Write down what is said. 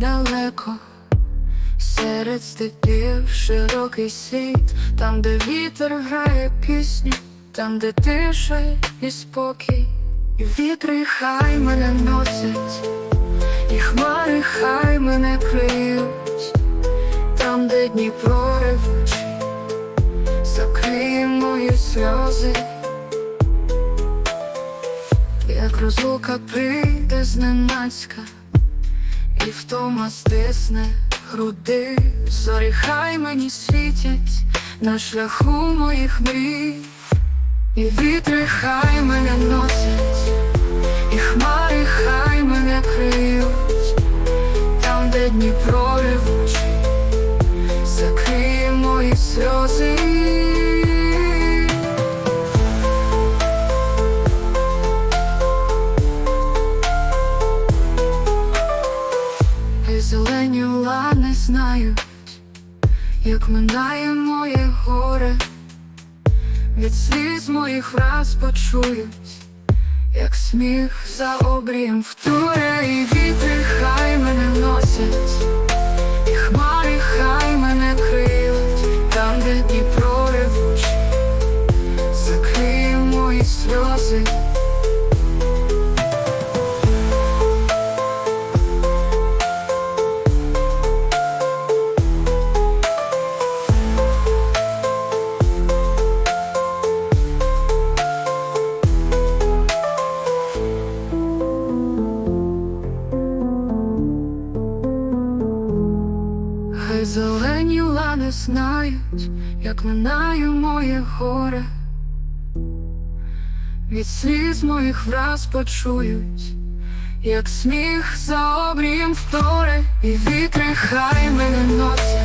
далеко, серед степів широкий світ, там, де вітер грає пісню, там, де тиша і спокій, і вітри хай мене носять, і хмари хай мене криють, там, де Дніпро ревучий, закриє мої сльози. Як розлука прийде зненацька, і втома стисне груди, зорі хай мені світять на шляху моїх мрій, і вітри хай мене носять, і хмари хай мене криють, там, де Дніпро І не знаю, як минає моє горе, від сліз моїх враз почують, як сміх за обрієм втуре, і вітри хай мене носять, Хай зелені лани знають, як минає моє горе, від сліз моїх враз почують, як сміх за обрієм вторе, і вітри хай мене носять,